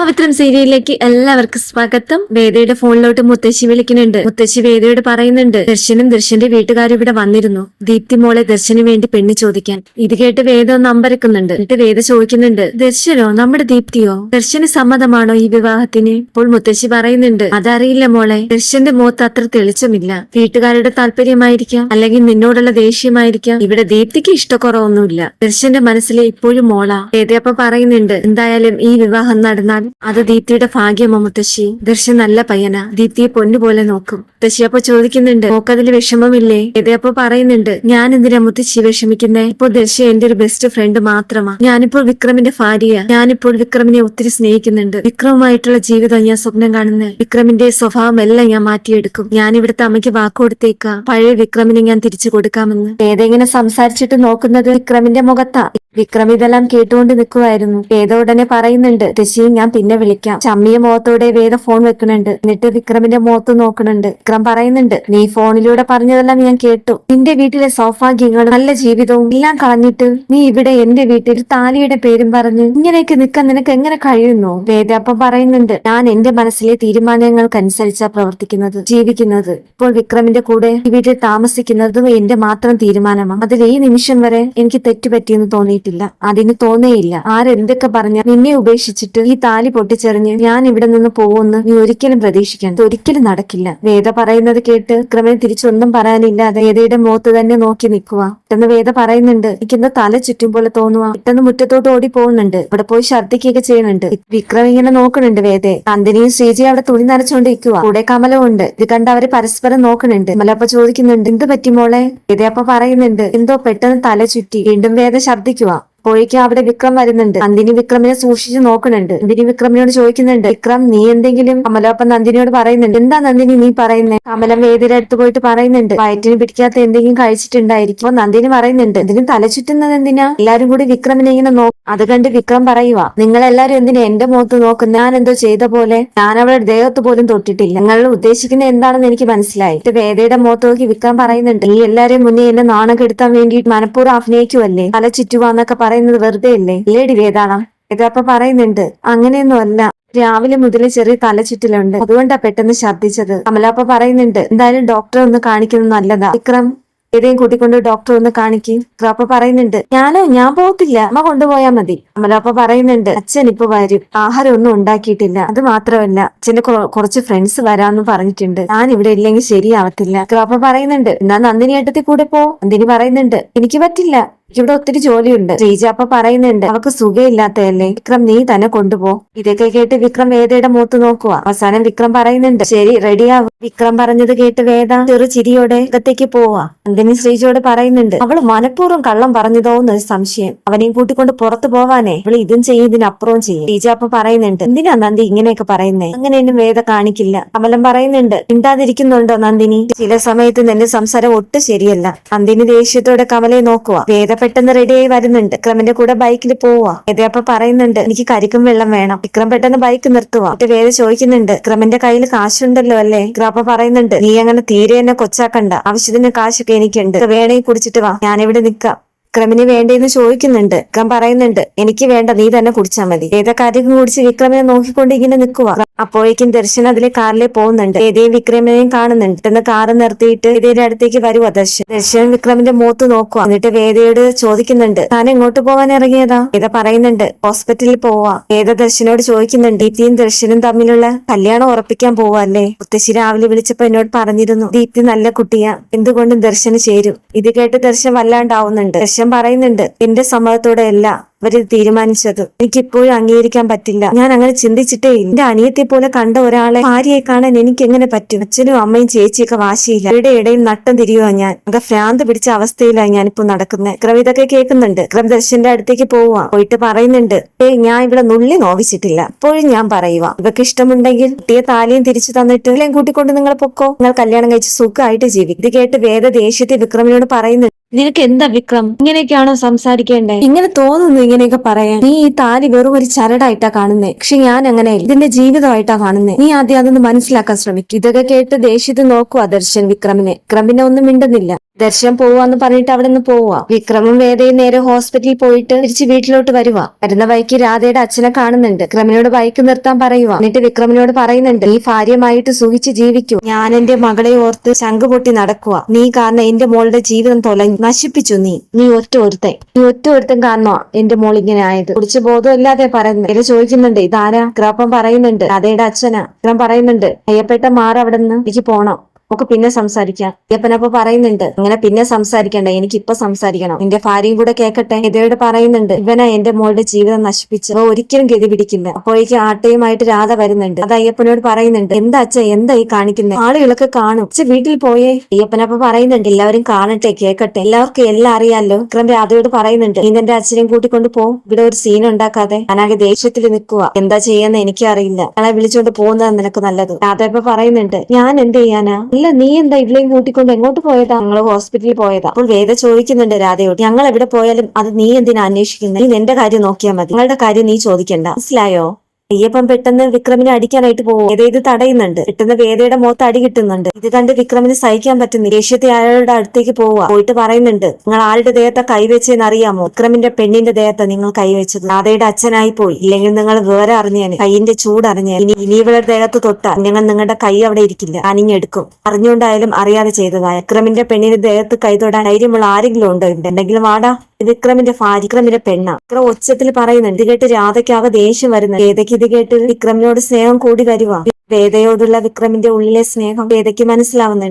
പവിത്രം സീരിയലിലേക്ക് എല്ലാവർക്കും സ്വാഗതം. വേദയുടെ ഫോണിലോട്ട് മുത്തശ്ശി വിളിക്കുന്നുണ്ട്. മുത്തശ്ശി വേദയോട് പറയുന്നുണ്ട് ദർശനും ദർശന്റെ വീട്ടുകാരും ഇവിടെ വന്നിരുന്നു. ദീപ്തി മോളെ ദർശന് വേണ്ടി പെണ്ണ് ചോദിക്കാൻ. ഇത് കേട്ട് വേദ ഒന്ന് അമ്പരക്കുന്നുണ്ട്. എന്നിട്ട് വേദ ചോദിക്കുന്നുണ്ട് ദർശനോ നമ്മുടെ ദീപ്തിയോ? ദർശന് സമ്മതമാണോ ഈ വിവാഹത്തിന്? ഇപ്പോൾ മുത്തശ്ശി പറയുന്നുണ്ട് അതറിയില്ല മോളെ. ദർശന്റെ മുഖത്ത് അത്ര തെളിച്ചമില്ല. വീട്ടുകാരുടെ താല്പര്യമായിരിക്കാം അല്ലെങ്കിൽ നിന്നോടുള്ള ദേഷ്യമായിരിക്കാം. ഇവിടെ ദീപ്തിക്ക് ഇഷ്ടക്കുറവൊന്നുമില്ല. ദർശന്റെ മനസ്സിലെ ഇപ്പോഴും മോള. വേദയപ്പ പറയുന്നുണ്ട് എന്തായാലും ഈ വിവാഹം നടന്നാൽ അത് ദീപ്തിയുടെ ഭാഗ്യമോ മുത്തശ്ശി? ദർശൻ നല്ല പയ്യന. ദീപ്തിയെ പൊന്നുപോലെ നോക്കും. മുത്തശ്ശി അപ്പൊ ചോദിക്കുന്നുണ്ട് നോക്കതിൽ വിഷമമില്ലേ? എതയപ്പോ പറയുന്നുണ്ട് ഞാൻ എന്തിനാ മുത്തശ്ശി വിഷമിക്കുന്നേ? ഇപ്പൊ ദർശ എന്റെ ഒരു ബെസ്റ്റ് ഫ്രണ്ട് മാത്രമാ. ഞാനിപ്പോൾ വിക്രമിന്റെ ഭാര്യ ഞാനിപ്പോൾ വിക്രമിനെ ഒത്തിരി സ്നേഹിക്കുന്നുണ്ട്. വിക്രമുമായിട്ടുള്ള ജീവിതം ഞാൻ സ്വപ്നം കാണുന്നത് വിക്രമിന്റെ സ്വഭാവം എല്ലാം ഞാൻ മാറ്റിയെടുക്കും. ഞാൻ ഇവിടുത്തെ അമ്മയ്ക്ക് വാക്ക് കൊടുത്തേക്കാം. പഴയ വിക്രമിനെ ഞാൻ തിരിച്ചു കൊടുക്കാമെന്ന്. ഏതെങ്ങനെ സംസാരിച്ചിട്ട് നോക്കുന്നത് വിക്രമിന്റെ മുഖത്താ. വിക്രം ഇതെല്ലാം കേട്ടുകൊണ്ട് നിൽക്കുമായിരുന്നു വേദ ഉടനെ പറയുന്നുണ്ട് ഋഷി ഞാൻ പിന്നെ വിളിക്കാം. ചമ്മിയ മുഖത്തോടെ വേദ ഫോൺ വെക്കുന്നുണ്ട്. എന്നിട്ട് വിക്രമിന്റെ മുഖത്ത് നോക്കുന്നുണ്ട്. വിക്രം പറയുന്നുണ്ട് നീ ഫോണിലൂടെ പറഞ്ഞതെല്ലാം ഞാൻ കേട്ടു. നിന്റെ വീട്ടിലെ സൗഭാഗ്യങ്ങളും നല്ല ജീവിതവും എല്ലാം കളഞ്ഞിട്ട് നീ ഇവിടെ എന്റെ വീട്ടിൽ താലിയുടെ പേരും പറഞ്ഞ് ഇങ്ങനെയൊക്കെ നിൽക്കാൻ നിനക്ക് എങ്ങനെ കഴിയുന്നു? വേദ അപ്പം പറയുന്നുണ്ട് ഞാൻ എന്റെ മനസ്സിലെ തീരുമാനങ്ങൾക്കനുസരിച്ചാ പ്രവർത്തിക്കുന്നത് ജീവിക്കുന്നത്. ഇപ്പോൾ വിക്രമിന്റെ കൂടെ ഈ വീട്ടിൽ താമസിക്കുന്നതും എന്റെ മാത്രം തീരുമാനമാണ് അതിൽ ഈ നിമിഷം വരെ എനിക്ക് തെറ്റുപറ്റിയെന്ന് തോന്നിയിട്ടില്ല അതിന് തോന്നേയില്ല. ആരെന്തൊക്കെ പറഞ്ഞാൽ നിന്നെ ഉപേക്ഷിച്ചിട്ട് ഈ താലി പൊട്ടിച്ചെറിഞ്ഞ് ഞാൻ ഇവിടെ നിന്ന് പോകുമെന്ന് നീ ഒരിക്കലും പ്രതീക്ഷിക്കാൻ ഒരിക്കലും നടക്കില്ല. വേദ പറയുന്നത് കേട്ട് ക്രമേ തിരിച്ചൊന്നും പറയാനില്ലാതെ വേദയുടെ മുഖത്ത് തന്നെ നോക്കി നിൽക്കുക പെട്ടെന്ന് വേദ പറയുന്നുണ്ട് എനിക്കെന്താ തല ചുറ്റും പോലെ തോന്നുക പെട്ടെന്ന് മുറ്റത്തോട്ട് ഓടി പോകുന്നുണ്ട്. ഇവിടെ പോയി ഛർദ്ദിക്കുകയൊക്കെ ചെയ്യുന്നുണ്ട്. വിക്രം ഇങ്ങനെ നോക്കുന്നുണ്ട് വേദയെ നന്ദിനിയും ശ്രീജി അവിടെ തുണി നനച്ചുകൊണ്ടിരിക്കുക കൂടെ ഉണ്ട് ഇത് കണ്ട് അവർ പരസ്പരം നോക്കുന്നുണ്ട്. മലപ്പ ചോദിക്കുന്നുണ്ട് എന്ത് പറ്റി മോളെ? വേദയപ്പ പറയുന്നുണ്ട് എന്തോ പെട്ടെന്ന് തല ചുറ്റി. വീണ്ടും വേദ ശബ്ദിക്കുക അപ്പോഴേക്കും അവിടെ വിക്രം വരുന്നുണ്ട്. നന്ദിനി വിക്രമിനെ സൂക്ഷിച്ച് നോക്കുന്നുണ്ട്. നന്ദിനി വിക്രമിനോട് ചോദിക്കുന്നുണ്ട് വിക്രം നീ എന്തെങ്കിലും കമലപ്പ നന്ദിനിയോട് പറയുന്നുണ്ട് എന്താ നന്ദിനി നീ പറയുന്നത് കമലം വേദിയുടെ അടുത്ത് പോയിട്ട് പറയുന്നുണ്ട് വയറ്റിന് പിടിക്കാത്ത എന്തെങ്കിലും കഴിച്ചിട്ടുണ്ടായിരിക്കും. അപ്പൊ നന്ദിനി പറയുന്നുണ്ട് എന്തിനും തല ചുറ്റുന്നത് എന്തിനാ? എല്ലാരും കൂടി വിക്രമിനെ ഇങ്ങനെ നോക്കും അത് കണ്ട് വിക്രം പറയുക നിങ്ങൾ എല്ലാരും എന്തിനാ എന്റെ മുഖത്ത് നോക്കും ഞാൻ എന്തോ ചെയ്ത പോലെ? ഞാൻ അവളുടെ ദേഹത്ത് പോലും തൊട്ടിട്ടില്ല. നിങ്ങൾ ഉദ്ദേശിക്കുന്നത് എന്താണെന്ന് എനിക്ക് മനസ്സിലായി. വേദയുടെ മുഖത്ത് നോക്കി വിക്രം പറയുന്നുണ്ട് നീ എല്ലാരെയും മുന്നേ എന്നെ നാണം കെടുത്താൻ വേണ്ടി മനഃപൂർവം അഭിനയിക്കുവല്ലേ? തല ചുറ്റുവാന്നൊക്കെ പറയുന്നത് വെറുതെ അല്ലേ? ലേഡി വേദാളം ഇതപ്പൊ പറയുന്നുണ്ട്. അങ്ങനെയൊന്നും അല്ല രാവിലെ മുതലേ ചെറിയ തലചുറ്റിലുണ്ട്. അതുകൊണ്ടാ പെട്ടെന്ന് ഛർദ്ദിച്ചത്. കമലാപ്പ പറയുന്നുണ്ട്. എന്തായാലും ഡോക്ടറെ ഒന്ന് കാണിക്കുന്നത് നല്ലതാ. വിക്രം ഏതെങ്കിലും കൂട്ടിക്കൊണ്ട് ഡോക്ടർ ഒന്ന് കാണിക്കും. അപ്പൊ പറയുന്നുണ്ട്. ഞാനോ? ഞാൻ പോകത്തില്ല. അമ്മ കൊണ്ടുപോയാ മതി. അമലാപ്പ പറയുന്നുണ്ട്. അച്ഛൻ ഇപ്പൊ വരും. ആഹാരം ഒന്നും ഉണ്ടാക്കിയിട്ടില്ല. അത് മാത്രമല്ല അച്ഛന്റെ കുറച്ച് ഫ്രണ്ട്സ് വരാന്ന് പറഞ്ഞിട്ടുണ്ട്. ഞാൻ ഇവിടെ ഇല്ലെങ്കിൽ ശരിയാവത്തില്ല. അപ്പൊ പറയുന്നുണ്ട്. എന്നാ നന്ദിനി ഏട്ടത്തിൽ കൂടെ പോ. നന്ദിനി പറയുന്നുണ്ട്. എനിക്ക് പറ്റില്ല. ഇവിടെ ഒത്തിരി ജോലിയുണ്ട്. ശ്രീജ അപ്പൊ പറയുന്നുണ്ട് അവക്ക് സുഖമില്ലാത്തതല്ലേ വിക്രം നീ തന്നെ കൊണ്ടുപോ. ഇതൊക്കെ കേട്ട് വിക്രം വേദയുടെ മൂത്ത് നോക്കുക അവസാനം വിക്രം പറയുന്നുണ്ട് ശരി റെഡിയാവും. വിക്രം പറഞ്ഞത് കേട്ട് വേദ ചെറു ചിരിയോടെ അകത്തേക്ക് പോവാ. അന്തിനി ശ്രീജയോട് പറയുന്നുണ്ട് അവൾ മനഃപൂർവം കള്ളം പറഞ്ഞതോ സംശയം. അവനെയും കൂട്ടിക്കൊണ്ട് പുറത്തു പോവാനേ. അവൾ ഇതും ചെയ്യും ഇതിനപ്പുറവും ചെയ്യും. ശ്രീജ അപ്പൊ പറയുന്നുണ്ട് എന്തിനാ നന്ദി ഇങ്ങനെയൊക്കെ പറയുന്നേ? അങ്ങനെയൊന്നും വേദ കാണിക്കില്ല. കമലം പറയുന്നുണ്ട് മിണ്ടാതിരിക്കുന്നുണ്ടോ നന്ദിനി? ചില സമയത്ത് നിന്റെ സംസാരം ഒട്ടും ശരിയല്ല. നന്ദിനി ദേഷ്യത്തോടെ കമലയെ നോക്കുക വേദ പെട്ടെന്ന് റെഡിയായി വരുന്നുണ്ട്. വിക്രമിന്റെ കൂടെ ബൈക്കിൽ പോവാ. വേദ പറയുന്നുണ്ട് എനിക്ക് കരിക്കും വെള്ളം വേണം. വിക്രം പെട്ടെന്ന് ബൈക്ക് നിർത്തുക എന്നിട്ട് വേദ ചോദിക്കുന്നുണ്ട് വിക്രമിന്റെ കയ്യിൽ കാശുണ്ടല്ലോ അല്ലേ? വിക്രം പറയുന്നുണ്ട് നീ അങ്ങനെ തീരെ എന്നെ കൊച്ചാക്കണ്ട. ആവശ്യത്തിന് കാശൊക്കെ എനിക്കുണ്ട്. വേണേ കുടിച്ചിട്ട് വാ. ഞാനിവിടെ നിക്കാം. വിക്രമിന് വേണ്ടേന്ന് ചോദിക്കുന്നുണ്ട്. വിക്രം പറയുന്നുണ്ട് എനിക്ക് വേണ്ട നീ തന്നെ കുടിച്ചാൽ മതി. ഏതാ കാര്യം കുടിച്ച് വിക്രമിനെ നോക്കിക്കൊണ്ട് ഇങ്ങനെ നിൽക്കുക അപ്പോഴേക്കും ദർശൻ അതിലെ കാറിലെ പോകുന്നുണ്ട്. ഏതേയും വിക്രമിനെയും കാണുന്നുണ്ട്. എന്ന് കാറ് നിർത്തിയിട്ട് വേദയുടെ അടുത്തേക്ക് വരുക ദർശൻ. ദർശൻ വിക്രമിന്റെ മുഖത്ത് നോക്കുക എന്നിട്ട് വേദയോട് ചോദിക്കുന്നുണ്ട് താൻ എങ്ങോട്ട് പോകാൻ ഇറങ്ങിയതാ? വേദ പറയുന്നുണ്ട് ഹോസ്പിറ്റലിൽ പോവാ. വേദ ദർശനോട് ചോദിക്കുന്നുണ്ട് ദീപ്തിയും ദർശനും തമ്മിലുള്ള കല്യാണം ഉറപ്പിക്കാൻ പോവല്ലേ? മുത്തശ്ശി രാവിലെ വിളിച്ചപ്പോ എന്നോട് പറഞ്ഞിരുന്നു ദീപ്തി നല്ല കുട്ടിയാ. എന്തുകൊണ്ടും ദർശന് ചേരും. ഇത് കേട്ട് ദർശൻ വല്ലാണ്ടാവുന്നുണ്ട്. ദർശൻ പറയുന്നുണ്ട്. എന്റെ സമ്മതത്തോടെ അല്ല. അവർ തീരുമാനിച്ചത്. എനിക്കിപ്പോഴും അംഗീകരിക്കാൻ പറ്റില്ല. ഞാൻ അങ്ങനെ ചിന്തിച്ചിട്ടേ എന്റെ അനിയത്തെ പോലെ കണ്ട ഒരാളെ ഭാര്യയെ കാണാൻ എനിക്ക് എങ്ങനെ പറ്റും? അച്ഛനും അമ്മയും ചേച്ചിയൊക്കെ വാശിയില്ല. അവരുടെ ഇടയിൽ നട്ടം തിരിയുവാ ഞാൻ. അങ്ങനെ ഭ്രാന്ത് പിടിച്ച അവസ്ഥയിലാണ് ഞാനിപ്പോ നടക്കുന്നത്. വിക്രം ഇതൊക്കെ കേൾക്കുന്നുണ്ട്. വിക്രം ദർശന്റെ അടുത്തേക്ക് പോവാ പോയിട്ട് പറയുന്നുണ്ട്. ഏ ഞാൻ ഇവിടെ നുള്ളി നോവിച്ചിട്ടില്ല. ഇപ്പോഴും ഞാൻ പറയുക ഇവക്ക് ഇഷ്ടമുണ്ടെങ്കിൽ കുട്ടിയെ താലിയും തിരിച്ചു തന്നിട്ട് എല്ലാം കൂട്ടിക്കൊണ്ട് നിങ്ങൾ പൊക്കോ? നിങ്ങൾ കല്യാണം കഴിച്ച് സുഖമായിട്ട് ജീവിക്കും. ഇത് കേട്ട് വേദ ദേഷ്യത്തെ വിക്രമിനോട് പറയുന്നുണ്ട് നിനക്ക് എന്താ വിക്രം? ഇങ്ങനെയൊക്കെയാണോ സംസാരിക്കേണ്ടത് ഇങ്ങനെ തോന്നുന്നു ഇങ്ങനെയൊക്കെ പറയാൻ. നീ ഈ താലി വെറും ഒരു ചരടായിട്ടാ കാണുന്നേ. പക്ഷെ ഞാൻ അങ്ങനെ ഇതിന്റെ ജീവിതമായിട്ടാ കാണുന്നേ. നീ ആദ്യം അതൊന്ന് മനസ്സിലാക്കാൻ ശ്രമിക്കും. ഇതൊക്കെ കേട്ട് ദേഷ്യത്തിൽ നോക്കുക ദർശൻ വിക്രമിനെ. വിക്രമിനെ ഒന്നും മിണ്ടുന്നില്ല. ദർശനം പോവാന്ന് പറഞ്ഞിട്ട് അവിടെ നിന്ന് പോവാ. വിക്രമും വേദയും നേരെ ഹോസ്പിറ്റലിൽ പോയിട്ട് തിരിച്ച് വീട്ടിലോട്ട് വരുവാ. വരുന്ന വഴിക്ക് രാധയുടെ അച്ഛനെ കാണുന്നുണ്ട്. വിക്രമിനോട് ബൈക്ക് നിർത്താൻ പറയുക എന്നിട്ട് വിക്രമിനോട് പറയുന്നുണ്ട് ഈ ഭാര്യമായിട്ട് സുഖിച്ച് ജീവിക്കൂ. ഞാൻ എന്റെ മകളെ ഓർത്ത് ശംഖ് പൊട്ടി നടക്കുക നീ കാരണം എന്റെ മോളുടെ ജീവിതം തൊലഞ്ഞു നശിപ്പിച്ചു നീ. നീ ഒറ്റ ഒരുത്തൻ. നീ ഒറ്റ ഒരുത്തൻ കാരണോ എന്റെ മോൾ ഇങ്ങനെ ആയത്. കുറിച്ച് ബോധമില്ലാതെ പറയുന്നു. എന്നെ ചോദിക്കുന്നുണ്ട് ഇതാരാ? വിക്രപ്പം പറയുന്നുണ്ട് രാധയുടെ അച്ഛനാ. വിക്രം പറയുന്നുണ്ട് അയ്യപ്പെട്ട മാറവിടെ നിന്ന് എനിക്ക് പോണം. നമുക്ക് പിന്നെ സംസാരിക്കാം. അയ്യപ്പനപ്പൊ പറയുന്നുണ്ട് അങ്ങനെ പിന്നെ സംസാരിക്കണ്ട എനിക്ക് ഇപ്പൊ സംസാരിക്കണം. നിന്റെ ഭാര്യയും കൂടെ കേക്കട്ടെ ഇതോട് പറയുന്നുണ്ട്. ഇവനാ എന്റെ മോളുടെ ജീവിതം നശിപ്പിച്ച് ഒരിക്കലും ഗതി പിടിക്കില്ല. അപ്പോഴേക്ക് ആട്ടയുമായിട്ട് രാധ വരുന്നുണ്ട്. അത് അയ്യപ്പനോട് പറയുന്നുണ്ട് എന്താ അച്ഛ എന്താ ഈ കാണിക്കുന്നത് ആളുകളൊക്കെ കാണും. അച്ഛ വീട്ടിൽ പോയേ. അയ്യപ്പനപ്പൊ പറയുന്നുണ്ട് എല്ലാവരും കാണട്ടെ കേക്കട്ടെ. എല്ലാവർക്കും എല്ലാം അറിയാലോ. വിക്രം രാധയോട് പറയുന്നുണ്ട് നീ നിന്റെ അച്ഛനെയും കൂട്ടിക്കൊണ്ട് പോ. ഇവിടെ ഒരു സീൻ ഉണ്ടാക്കാതെ. ഞാനാകെ ദേഷ്യത്തിൽ നിൽക്കുക എന്താ ചെയ്യാന്ന് എനിക്കറിയില്ല. അയാളെ വിളിച്ചോണ്ട് പോകുന്നതാണ് നിനക്ക് നല്ലത്. രാധ ഇപ്പൊ പറയുന്നുണ്ട് ഞാൻ എന്ത് ചെയ്യാനാ? ഇല്ല നീ എന്താ ഇവളെയും കൂട്ടിക്കൊണ്ട് എങ്ങോട്ട് പോയതാ? ഞങ്ങൾ ഹോസ്പിറ്റലിൽ പോയതാ. അപ്പോൾ വേദ ചോദിക്കുന്നുണ്ട് രാധയോട് ഞങ്ങൾ എവിടെ പോയാലും അത് നീ എന്തിനാ അന്വേഷിക്കുന്നത് നീ നിന്റെ കാര്യം നോക്കിയാൽ മതി. നിങ്ങളുടെ കാര്യം നീ ചോദിക്കണ്ട. മനസ്സിലായോ? അയ്യപ്പൻ പെട്ടെന്ന് വിക്രമിനെ അടിക്കാനായിട്ട് പോകും വേദ ഇത് തടയുന്നുണ്ട്. പെട്ടെന്ന് വേദയുടെ മുഖത്ത് അടി കിട്ടുന്നുണ്ട്. ഇത് കണ്ട് വിക്രമിന് സഹിക്കാൻ പറ്റുന്നില്ല. ദേഷ്യത്തെ അയാളുടെ അടുത്തേക്ക് പോവുക. പോയിട്ട് പറയുന്നുണ്ട് നിങ്ങൾ ആളുടെ ദേഹത്തെ കൈവച്ചെന്ന് അറിയാമോ? വിക്രമിന്റെ പെണ്ണിന്റെ ദേഹത്തെ നിങ്ങൾ കൈവച്ചത് രാധയുടെ അച്ഛനായി പോയി. ഇല്ലെങ്കിൽ നിങ്ങൾ വേറെ അറിഞ്ഞേനെ. കൈയിന്റെ ചൂട് അറിഞ്ഞേനെ. ഇനി ഇനി ഇവളുടെ ദേഹത്ത് തൊട്ടാൽ നിങ്ങൾ നിങ്ങളുടെ കൈ അവിടെ ഇരിക്കില്ല. അനിഞ്ഞെടുക്കും അറിഞ്ഞുകൊണ്ടായാലും അറിയാതെ ചെയ്തതായ വിക്രമിന്റെ പെണ്ണിന്റെ ദേഹത്ത് കൈ തൊടാൻ ധൈര്യമുള്ള ആരെങ്കിലും ഉണ്ടോ എന്തെങ്കിലും വാടാ. വിക്രമിന്റെ ഭാര്യ വിക്രമിന്റെ പെണ്ണ. വിക്രം ഒച്ചത്തിൽ പറയുന്നുണ്ട് ഇത് കേട്ട് രാധയ്ക്കാകെ ദേഷ്യം വരുന്നത് വേദയ്ക്ക് ഇത് കേട്ട് വിക്രമിനോട് സ്നേഹം കൂടി വരുക വേദയോടുള്ള വിക്രമിന്റെ ഉള്ളിലെ സ്നേഹം വേദയ്ക്ക് മനസ്സിലാവുന്നുണ്ട്.